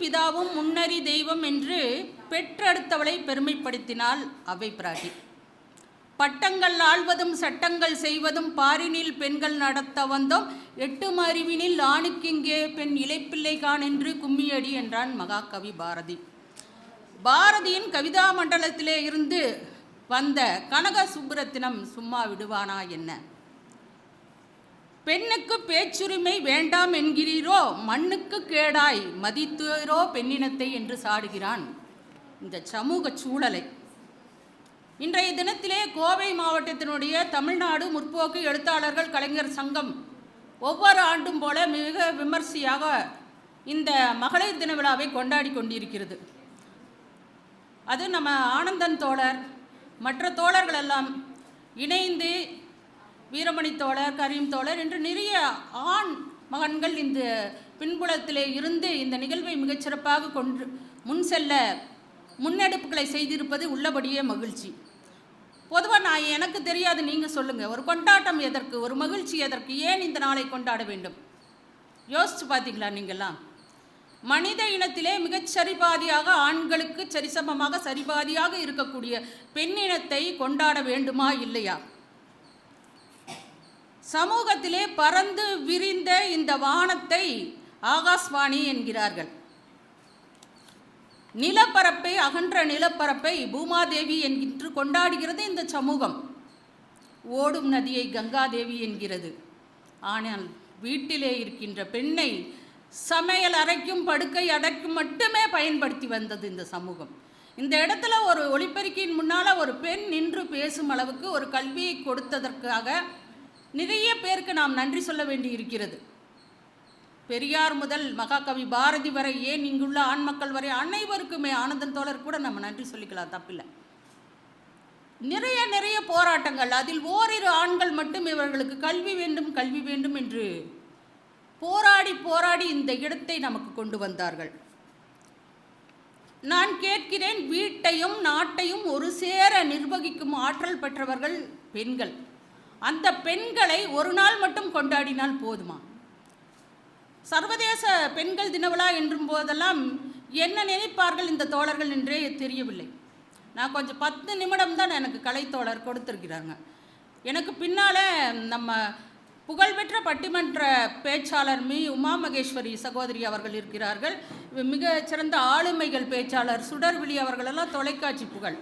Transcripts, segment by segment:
பிதாவும் முன்னறி தெய்வம் என்று பெற்றெடுத்தவளை பெருமைப்படுத்தினாள் அவை பிராட்டி பட்டங்கள் ஆள்வதும் சட்டங்கள் செய்வதும் பாரினில் பெண்கள் நடத்த வந்தோம். எட்டும் அறிவினில் ஆணுக்கிங்கே பெண் இளைப்பிள்ளை கான் என்று கும்மியடி என்றான் மகாகவி பாரதி. பாரதியின் கவிதா மண்டலத்திலே இருந்து வந்த கனக சுப்புரத்தினம் சும்மா விடுவானா என்ன? பெண்ணுக்கு பேச்சுரிமை வேண்டாம் என்கிறீரோ மண்ணுக்கு கேடாய் மதித்தீரோ பெண்ணினத்தை என்று சாடுகிறான் இந்த சமூக சூழலை. இன்றைய தினத்திலே கோவை மாவட்டத்தினுடைய தமிழ்நாடு முற்போக்கு எழுத்தாளர்கள் கலைஞர் சங்கம் ஒவ்வொரு ஆண்டும் போல மிக விமர்சையாக இந்த மகளிர் தின விழாவை கொண்டாடி கொண்டிருக்கிறது. அது நம்ம ஆனந்தன் தோழர் மற்ற தோழர்கள் எல்லாம் இணைந்து வீரமணி தோழர் கரீம் தோழர் என்று நிறைய ஆண் மகன்கள் இந்த பின்புலத்திலே இருந்து இந்த நிகழ்வை மிகச்சிறப்பாக கொண்டு முன் செல்ல முன்னெடுப்புகளை செய்திருப்பது உள்ளபடியே மகிழ்ச்சி. பொதுவாக நான் எனக்கு தெரியாது நீங்கள் சொல்லுங்கள் ஒரு கொண்டாட்டம் எதற்கு ஒரு மகிழ்ச்சி எதற்கு ஏன் இந்த நாளை கொண்டாட வேண்டும்? யோசித்து பார்த்தீங்களா நீங்கள்லாம் மனித இனத்திலே மிகச் சரிபாதியாக ஆண்களுக்கு சரிசமமாக சரிபாதியாக இருக்கக்கூடிய பெண்ணினத்தை கொண்டாட வேண்டுமா இல்லையா? சமூகத்திலே பறந்து விரிந்த இந்த வானத்தை ஆகாஷ்வாணி என்கிறார்கள். நிலப்பரப்பை அகன்ற நிலப்பரப்பை பூமாதேவி என்கின்று கொண்டாடுகிறது இந்த சமூகம். ஓடும் நதியை கங்காதேவி என்கிறது. ஆனால் வீட்டிலே இருக்கின்ற பெண்ணை சமையல் அறைக்கும் படுக்கை அடைக்கும் மட்டுமே பயன்படுத்தி வந்தது இந்த சமூகம். இந்த இடத்துல ஒரு ஒளிப்பெருக்கியின் முன்னால் ஒரு பெண் நின்று பேசும் அளவுக்கு ஒரு கல்வியை கொடுத்ததற்காக நிறைய பேருக்கு நாம் நன்றி சொல்ல வேண்டி இருக்கிறது பெரியார் முதல் மகாகவி பாரதி வரை ஏன் இங்குள்ள ஆண் மக்கள் வரை அனைவருக்குமே ஆனந்தன் தோழர் கூட நம்ம நன்றி சொல்லிக்கலாம் தப்பில்லை. நிறைய நிறைய போராட்டங்கள் அதில் ஓரிரு ஆண்கள் மட்டும் இவர்களுக்கு கல்வி வேண்டும் கல்வி வேண்டும் என்று போராடி போராடி இந்த இடத்தை நமக்கு கொண்டு வந்தார்கள். நான் கேட்கிறேன் வீட்டையும் நாட்டையும் ஒரு சேர நிர்வகிக்கும் ஆற்றல் பெற்றவர்கள் பெண்கள். அந்த பெண்களை ஒரு நாள் மட்டும் கொண்டாடினால் போதுமா? சர்வதேச பெண்கள் தினவிழா என்றும் போதெல்லாம் என்ன நினைப்பார்கள் இந்த தோழர்கள் என்றே தெரியவில்லை. நான் கொஞ்சம் பத்து நிமிடம் தான் எனக்கு கலைத்தோழர் கொடுத்துருக்கிறாங்க. எனக்கு பின்னால் நம்ம புகழ்பெற்ற பட்டிமன்ற பேச்சாளர் மி. உமா மகேஸ்வரி சகோதரி அவர்கள் இருக்கிறார்கள். மிக சிறந்த ஆளுமைகள் பேச்சாளர் சுடர்விழி அவர்களெல்லாம் தொலைக்காட்சி புகழ்.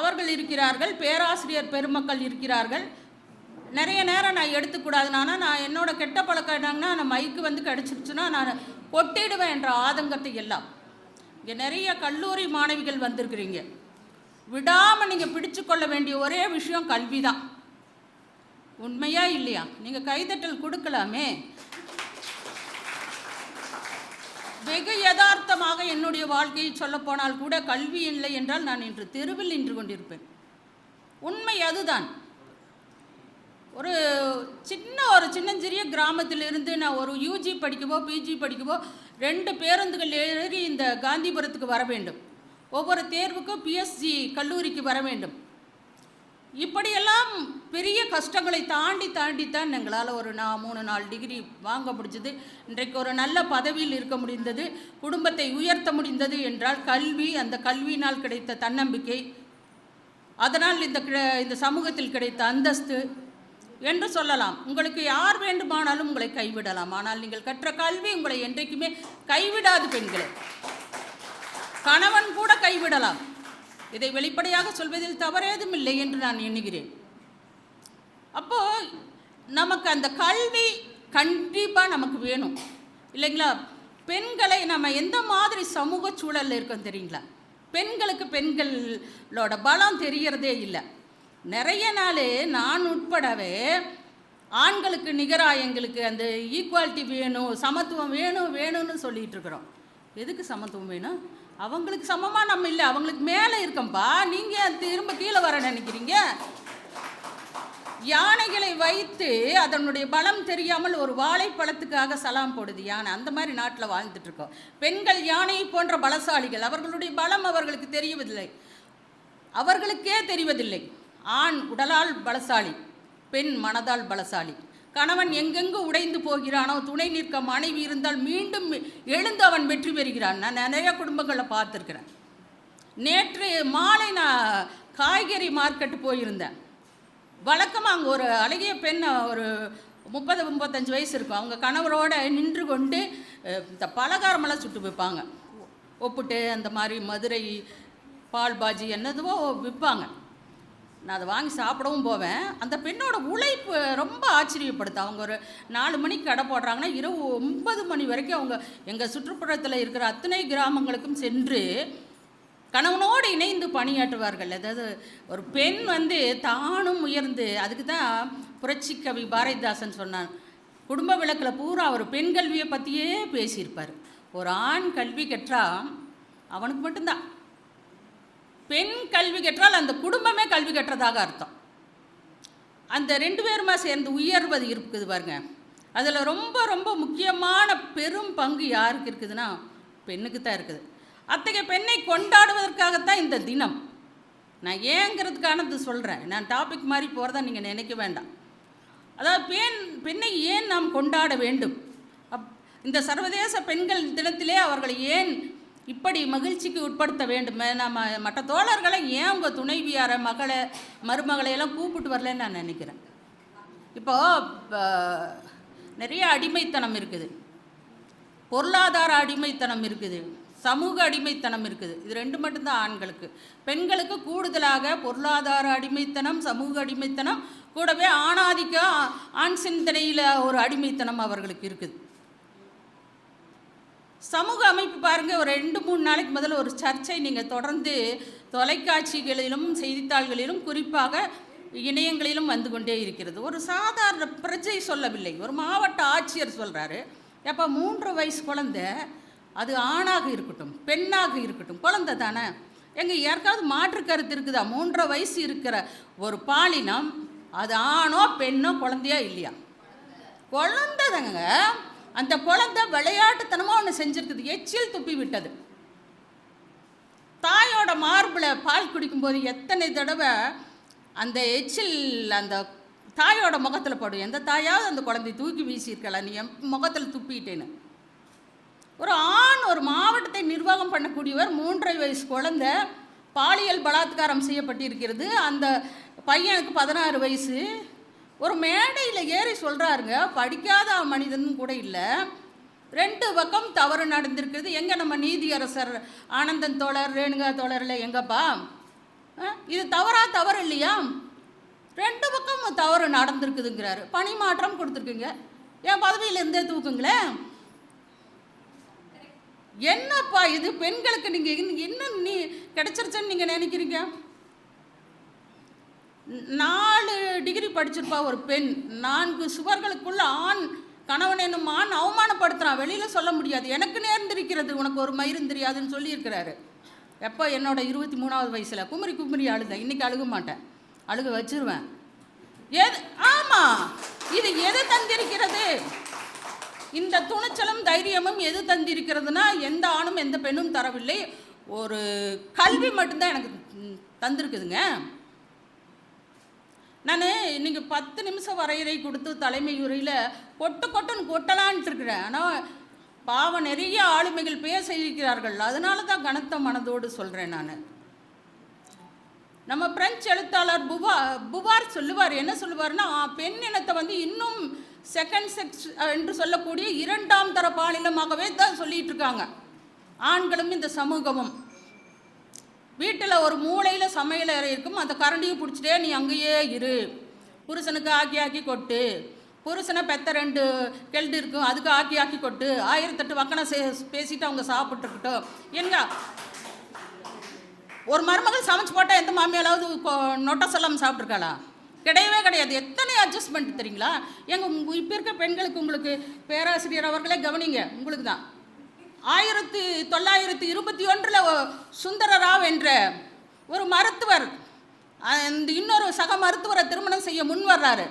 அவர்கள் இருக்கிறார்கள் பேராசிரியர் பெருமக்கள் இருக்கிறார்கள். நிறைய நேரம் நான் எடுத்துக்கூடாதுனானா. நான் என்னோட கெட்ட பழக்கம் என்னங்கன்னா நான் மைக்கு வந்து கிடச்சிருச்சுன்னா நான் கொட்டிடுவேன் என்ற ஆதங்கத்தை எல்லாம். இங்கே நிறைய கல்லூரி மாணவிகள் வந்திருக்கிறீங்க. விடாமல் நீங்கள் பிடிச்சு கொள்ள வேண்டிய ஒரே விஷயம் கல்வி தான் உண்மையா இல்லையா? நீங்கள் கைதட்டல் கொடுக்கலாமே. வெகு யதார்த்தமாக என்னுடைய வாழ்க்கையை சொல்லப்போனால் கூட கல்வி இல்லை என்றால் நான் இன்று தெருவில் நின்று கொண்டிருப்பேன். உண்மை அதுதான். ஒரு சின்ன ஒரு சின்னஞ்சிறிய கிராமத்திலிருந்து நான் ஒரு யூஜி படிக்கவோ பிஜி படிக்கவோ ரெண்டு பேருந்துகள் ஏறி இந்த காந்திபுரத்துக்கு வர வேண்டும். ஒவ்வொரு தேர்வுக்கும் பிஎஸ்ஜி கல்லூரிக்கு வர வேண்டும். இப்படியெல்லாம் பெரிய கஷ்டங்களை தாண்டி தாண்டி தான் எங்களால் ஒரு நான் மூணு நாலு டிகிரி வாங்க முடிஞ்சது. இன்றைக்கு ஒரு நல்ல பதவியில் இருக்க முடிந்தது. குடும்பத்தை உயர்த்த முடிந்தது என்றால் கல்வி அந்த கல்வியினால் கிடைத்த தன்னம்பிக்கை அதனால் இந்த கிட- இந்த சமூகத்தில் கிடைத்த அந்தஸ்து என்று சொல்லலாம். உங்களுக்கு யார் வேண்டுமானாலும் உங்களை கைவிடலாம். ஆனால் நீங்கள் கற்ற கல்வி உங்களை என்றைக்குமே கைவிடாது பெண்களே. கணவன் கூட கைவிடலாம். இதை வெளிப்படையாக சொல்வதில் தவறேதும் இல்லை என்று நான் எண்ணுகிறேன். அப்போ நமக்கு அந்த கல்வி கண்டிப்பாக நமக்கு வேணும். இல்லைங்களா? பெண்களை நம்ம எந்த மாதிரி சமூக சூழலில் இருக்கோம் தெரியுங்களா? பெண்களுக்கு பெண்களோட பலம் தெரியறதே இல்லை. நிறைய நாள் நான் உட்படவே ஆண்களுக்கு நிகராக எங்களுக்கு அந்த ஈக்குவாலிட்டி வேணும் சமத்துவம் வேணும் வேணும்னு சொல்லிகிட்டு இருக்கிறோம். எதுக்கு சமத்துவம் வேணும்? அவங்களுக்கு சமமாக நம்ம இல்லை அவங்களுக்கு மேலே இருக்கோம்ப்பா நீங்கள் திரும்ப கீழே வர நினைக்கிறீங்க? யானைகளை வைத்து அதனுடைய பலம் தெரியாமல் ஒரு வாழைப்பழத்துக்காக சலாம் போடுது யானை. அந்த மாதிரி நாட்டில் வாழ்ந்துட்டுருக்கோம் பெண்கள் யானை போன்ற பலசாலிகள் அவர்களுடைய பலம் அவர்களுக்கு தெரியவதில்லை அவர்களுக்கே தெரிவதில்லை. ஆண் உடலால் பலசாலி பெண் மனதால் பலசாலி. கணவன் எங்கெங்கு உடைந்து போகிறானோ துணை நிற்க மனைவி இருந்தால் மீண்டும் எழுந்து அவன் வெற்றி பெறுகிறான். நான் நிறைய குடும்பங்களை பார்த்துருக்குறேன். நேற்று மாலை நான் காய்கறி மார்க்கெட்டு போயிருந்தேன். வழக்கமாக அங்கே ஒரு அழகிய பெண் ஒரு முப்பது முப்பத்தஞ்சு வயசு இருக்கும். அவங்க கணவரோட நின்று கொண்டு இந்த பலகாரமெல்லாம் சுட்டு வைப்பாங்க ஒப்புட்டு அந்த மாதிரி மதுரை பால் பாஜி என்னதுவோ விற்பாங்க. நான் அதை வாங்கி சாப்பிடவும் போவேன். அந்த பெண்ணோட உழைப்பு ரொம்ப ஆச்சரியப்படுத்து. அவங்க ஒரு நாலு மணிக்கு கடை போடுறாங்கன்னா இரவு ஒன்பது மணி வரைக்கும் அவங்க எங்கள் சுற்றுப்புறத்தில் இருக்கிற அத்தனை கிராமங்களுக்கும் சென்று கணவனோடு இணைந்து பணியாற்றுவார்கள். அதாவது ஒரு பெண் வந்து தானும் உயர்ந்து அதுக்கு தான் புரட்சி கவி பாரதிதாசன் சொன்னான். குடும்ப விளக்கில் பூரா அவர் பெண் கல்வியை பற்றியே பேசியிருப்பார். ஒரு ஆண் கல்வி கற்றால் அவனுக்கு மட்டும்தான். பெண் கல்வி கற்றால் அந்த குடும்பமே கல்வி கற்றதாக அர்த்தம். அந்த ரெண்டு பேருமா சேர்ந்து உயர்வது இருக்குது பாருங்க. அதில் ரொம்ப ரொம்ப முக்கியமான பெரும் பங்கு யாருக்கு இருக்குதுன்னா பெண்ணுக்கு தான் இருக்குது. அத்தகைய பெண்ணை கொண்டாடுவதற்காகத்தான் இந்த தினம். நான் ஏங்கிறதுக்கானது சொல்கிறேன் நான் டாபிக் மாதிரி போகிறதா நீங்கள் நினைக்க வேண்டாம். அதாவது பெண் பெண்ணை ஏன் நாம் கொண்டாட வேண்டும்? அப் இந்த சர்வதேச பெண்கள் தினத்திலே அவர்களை ஏன் இப்படி மகிழ்ச்சிக்கு உட்படுத்த வேண்டும் நம்ம மற்ற தோழர்களை ஏன் உங்கள் துணைவியாரை மகளை மருமகளை எல்லாம் கூப்பிட்டு வரலன்னு நான் நினைக்கிறேன். இப்போது நிறைய அடிமைத்தனம் இருக்குது. பொருளாதார அடிமைத்தனம் இருக்குது. சமூக அடிமைத்தனம் இருக்குது. இது ரெண்டு மட்டும்தான் ஆண்களுக்கு. பெண்களுக்கு கூடுதலாக பொருளாதார அடிமைத்தனம் சமூக அடிமைத்தனம் கூடவே ஆணாதிக்க ஆண் சிந்தனையில் ஒரு அடிமைத்தனம் அவர்களுக்கு இருக்குது. சமூக அமைப்பு பாருங்கள் ஒரு ரெண்டு மூணு நாளைக்கு முதல்ல ஒரு சர்ச்சை நீங்கள் தொடர்ந்து தொலைக்காட்சிகளிலும் செய்தித்தாள்களிலும் குறிப்பாக இணையங்களிலும் வந்து கொண்டே இருக்கிறது. ஒரு சாதாரண பிரஜை சொல்லவில்லை. ஒரு மாவட்ட ஆட்சியர் சொல்கிறாரு எப்போ மூன்று வயசு குழந்தை அது ஆணாக இருக்கட்டும் பெண்ணாக இருக்கட்டும் குழந்தை தானே? எங்கள் யாருக்காவது மாற்று கருத்து இருக்குதா? மூன்றரை வயசு இருக்கிற ஒரு பாலினம் அது ஆணோ பெண்ணோ குழந்தையா இல்லையா? குழந்தைதாங்க அந்த குழந்தை விளையாட்டுத்தனமாக ஒன்று செஞ்சிருக்குது. எச்சில் துப்பி விட்டது. தாயோட மார்பில் பால் குடிக்கும்போது எத்தனை தடவை அந்த எச்சில் அந்த தாயோட முகத்தில் படும். எந்த தாயாவது அந்த குழந்தைய தூக்கி வீசியிருக்கலாம் நீ என் முகத்தில் துப்பிட்டேன்னு. ஒரு ஆண் ஒரு மாவட்டத்தை நிர்வாகம் பண்ணக்கூடியவர் மூன்றரை வயசு குழந்தை பாலியல் பலாத்காரம் செய்யப்பட்டிருக்கிறது. அந்த பையனுக்கு பதினாறு வயசு. ஒரு மேடையில் ஏறி சொல்கிறாருங்க படிக்காத மனிதனும் கூட இல்லை. ரெண்டு பக்கம் தவறு நடந்திருக்குது எங்கே நம்ம நீதியரசர் ஆனந்தன் தோழர் ரேணுகா தோழர்ல எங்கப்பா? ஆ, இது தவறா தவறு இல்லையா? ரெண்டு பக்கம் தவறு நடந்திருக்குதுங்கிறாரு. பணி மாற்றம் கொடுத்துருக்குங்க. என் பதவியிலேருந்தே தூக்குங்களேன் என்னப்பா இது? பெண்களுக்கு நீங்கள் இன்னும் நீ கிடச்சிருச்சுன்னு நீங்கள் நினைக்கிறீங்க? நாலு டிகிரி படிச்சிருப்பா ஒரு பெண். நான்கு சுவர்களுக்குள்ள ஆண் கணவன் என்னும் ஆண் அவமானப்படுத்துறான். வெளியில சொல்ல முடியாது. எனக்கு நேர்ந்திருக்கிறது உனக்கு ஒரு மயிரும் தெரியாதுன்னு சொல்லியிருக்கிறாரு. எப்போ? என்னோட இருபத்தி மூணாவது வயசில். குமரி குமரி அழுதேன் இன்னைக்கு அழுக மாட்டேன். அழுக வச்சிருவேன். எது? ஆமாம் இது எது தந்திருக்கிறது? இந்த துணிச்சலும் தைரியமும் எது தந்திருக்கிறதுனா எந்த ஆணும் எந்த பெண்ணும் தரவில்லை. ஒரு கல்வி மட்டும்தான் எனக்கு தந்திருக்குதுங்க. நான் இன்றைக்கி பத்து நிமிஷம் வரையறை கொடுத்து தலைமை உரையில் கொட்டு கொட்டுன்னு கொட்டலான்ட்டு இருக்கிறேன். ஆனால் பாவம் நிறைய ஆளுமைகள் பேச இருக்கிறார்கள். அதனால தான் கனத்த மனதோடு சொல்கிறேன் நான். நம்ம பிரெஞ்சு எழுத்தாளர் புவா புவார் சொல்லுவார். என்ன சொல்லுவார்னா பெண் இனத்தை வந்து இன்னும் செகண்ட் செக்ஸ் என்று சொல்லக்கூடிய இரண்டாம் தர பாலினமாகவே தான் சொல்லிகிட்ருக்காங்க ஆண்களும் இந்த சமூகமும். வீட்டில் ஒரு மூலையில் சமையல் அறை இருக்கும். அந்த கரண்டியை பிடிச்சிட்டே நீ அங்கேயே இரு. புருஷனுக்கு ஆக்கி ஆக்கி கொட்டு. புருஷனை பெத்த ரெண்டு கெல்டு இருக்கும். அதுக்கு ஆக்கி ஆக்கி கொட்டு. ஆயிரத்தெட்டு வக்கனை சே பேசிட்டு அவங்க சாப்பிட்டுருக்கட்டும் எங்க ஒரு மருமகள் சமைச்சு போட்டால் எந்த மாமியாலாவது கொ- நொட்ட சொல்லாமல் சாப்பிட்ருக்காளா கிடையவே கிடையாது. எத்தனை அட்ஜஸ்ட்மெண்ட் தெரியுங்களா? எங்கள் இப்போ இருக்க பெண்களுக்கு உங்களுக்கு பேராசிரியர் அவர்களே கவனிங்க. உங்களுக்கு தான் ஆயிரத்தி தொள்ளாயிரத்தி இருபத்தி ஒன்றில் சுந்தர ராவ் என்ற ஒரு மருத்துவர் அந்த இன்னொரு சக மருத்துவரை திருமணம் செய்ய முன் வர்றாரு.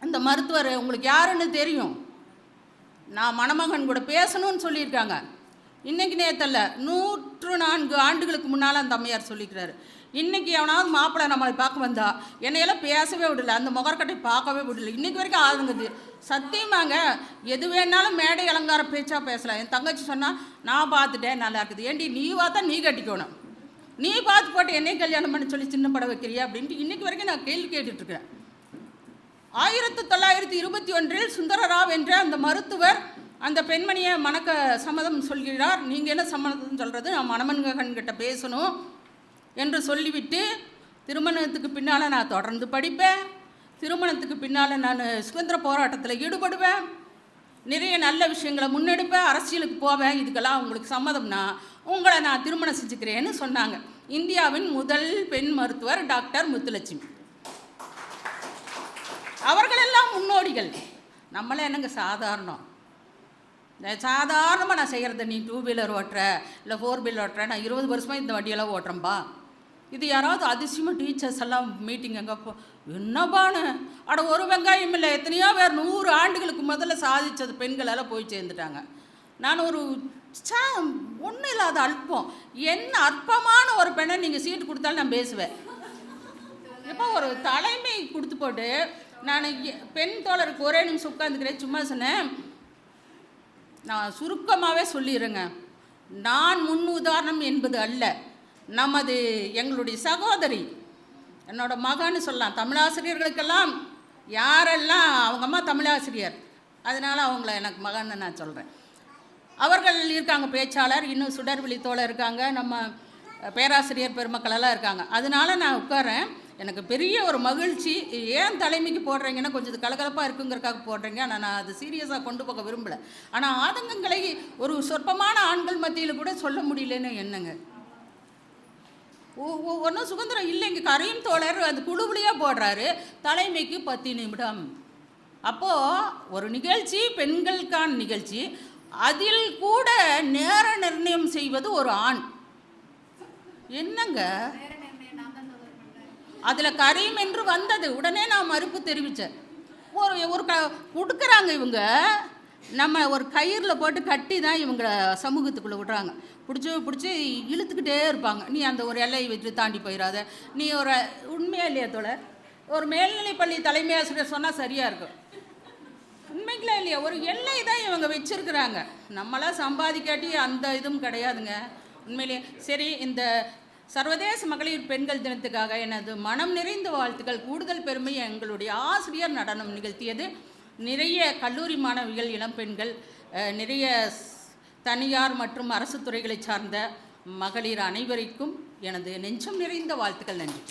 அந்த மருத்துவர் உங்களுக்கு யாருன்னு தெரியும்? நான் மணமகன் கூட பேசணும்னு சொல்லியிருக்காங்க. இன்னைக்கு நேரத்தில் நூற்று நான்கு ஆண்டுகளுக்கு முன்னால் அந்த அம்மையார் சொல்லிக்கிறாரு. இன்னைக்கு எவனாவது மாப்பிள்ளை நம்மளை பார்க்க வந்தா என்னையெல்லாம் பேசவே விடல அந்த முகர்கட்டை பார்க்கவே விடல. இன்னைக்கு வரைக்கும் ஆளுங்குது. சத்தியமாங்க எது வேணாலும் மேடை அலங்கார பேச்சா பேசலாம். என் தங்கச்சி சொன்னா நான் பார்த்துட்டேன் நல்லா இருக்குது. ஏண்டி நீ பார்த்தா நீ கட்டிக்கணும். நீ பார்த்து போட்டு என்னை கல்யாணம் பண்ண சொல்லி சின்ன படம் வைக்கிறியா? அப்படின்ட்டு இன்னைக்கு வரைக்கும் நான் கேள்வி கேட்டுட்டு இருக்கேன் ஆயிரத்தி தொள்ளாயிரத்தி இருபத்தி ஒன்றில் சுந்தரராவ் என்ற அந்த மருத்துவர் அந்த பெண்மணியை மணக்க சம்மதம் சொல்கிறார். நீங்கள் என்ன சம்மதம் சொல்கிறது நான் மணமன்கன் கிட்ட பேசணும். என்று சொல்லிவிட்டு திருமணத்துக்கு பின்னால் நான் தொடர்ந்து படிப்பேன். திருமணத்துக்கு பின்னால் நான் சுதந்திர போராட்டத்தில் ஈடுபடுவேன். நிறைய நல்ல விஷயங்களை முன்னெடுப்பேன். அரசியலுக்கு போவேன். இதுக்கெல்லாம் உங்களுக்கு சம்மதம்னா உங்களை நான் திருமணம் செஞ்சுக்கிறேன்னு சொன்னாங்க. இந்தியாவின் முதல் பெண் மருத்துவர் டாக்டர் முத்துலட்சுமி. அவர்களெல்லாம் முன்னோடிகள். நம்மளே என்னங்க சாதாரணம்? சாதாரணமாக நான் செய்கிறத நீ டூ வீலர் ஓட்டுற இல்லை ஃபோர் வீலர் ஓட்டுற நான் இருபது வருஷமாக இந்த வண்டியெல்லாம் ஓட்டுறேன்பா. இது யாராவது அதிசயமாக டீச்சர்ஸ் எல்லாம் மீட்டிங் எங்கே போ என்னப்பான்னு அட ஒரு வெங்காயம் இல்லை எத்தனையோ பேர் நூறு ஆண்டுகளுக்கு முதல்ல சாதித்தது பெண்களெல்லாம் போய் சேர்ந்துட்டாங்க. நான் ஒரு சா ஒன்றும் இல்லாத அல்பம். என்ன அற்பமான ஒரு பெண்ணை நீங்கள் சீட்டு கொடுத்தாலும் நான் பேசுவேன். இப்போ ஒரு தலைமை கொடுத்து போட்டு நான் எ- பெண் தோழருக்கு ஒரே நிமிஷம் உட்காந்துக்கிறேன் சும்மா சொன்னேன். நான் சுருக்கமாகவே சொல்லிடுறேங்க. நான் முன் உதாரணம் என்பது அல்ல. நமது எங்களுடைய சகோதரி என்னோட மகன்னு சொல்லலாம். தமிழாசிரியர்களுக்கெல்லாம் யாரெல்லாம் அவங்க அம்மா தமிழாசிரியர். அதனால் அவங்கள எனக்கு மகன்னு நான் சொல்கிறேன் அவர்கள் இருக்காங்க பேச்சாளர் இன்னும் சுடர்விழி தோழர் இருக்காங்க நம்ம பேராசிரியர் பெருமக்களெல்லாம் இருக்காங்க. அதனால நான் உட்காரேன் எனக்கு பெரிய ஒரு மகிழ்ச்சி. ஏன் தலைமைக்கு போடுறீங்கன்னா கொஞ்சம் இது கலகலப்பாக இருக்குங்கிறக்காக போடுறீங்க. ஆனால் நான் அது சீரியஸாக கொண்டு போக விரும்பலை. ஆனால் ஆதங்கங்களை ஒரு சொற்பமான ஆண்கள் மத்தியில் கூட சொல்ல முடியலன்னு என்னங்க? ஒன்றும் சுதந்திரம் இல்லைங்க கரையும் தோழர் அந்த குழுவிலேயே போடுறாரு. தலைமைக்கு பத்து நிமிடம். அப்போது ஒரு நிகழ்ச்சி பெண்களுக்கான நிகழ்ச்சி. அதில் கூட நேர நிர்ணயம் செய்வது ஒரு ஆண். என்னங்க? அதில் கரையும் என்று வந்தது. உடனே நான் மறுப்பு தெரிவித்தேன் ஒரு ஒரு க கொடுக்குறாங்க இவங்க. நம்ம ஒரு கயிறில் போட்டு கட்டி தான் இவங்க சமூகத்துக்குள்ளே விடுறாங்க. பிடிச்சி பிடிச்சி இழுத்துக்கிட்டே இருப்பாங்க. நீ அந்த ஒரு எல்லையை வச்சு தாண்டி போயிடாத நீ ஒரு உண்மையா இல்லையா தோழர் ஒரு மேல்நிலைப்பள்ளி தலைமை ஆசிரியர் சொன்னால் சரியாக இருக்கும். உண்மைங்களா இல்லையா? ஒரு எல்லை தான் இவங்க வச்சிருக்கிறாங்க. நம்மளாம் சம்பாதிக்காட்டி அந்த இதுவும் கிடையாதுங்க. உண்மையிலேயே சரி இந்த சர்வதேச மகளிர் பெண்கள் தினத்துக்காக எனது மனம் நிறைந்த வாழ்த்துக்கள். கூடுதல் பெருமை எங்களுடைய ஆசிரியர் நடனம் நிகழ்த்தியது. நிறைய கல்லூரி மாணவிகள் இளம்பெண்கள் நிறைய தனியார் மற்றும் அரசு துறைகளை சார்ந்த மகளிர் அனைவருக்கும் எனது நெஞ்சம் நிறைந்த வாழ்த்துக்கள் நன்றி.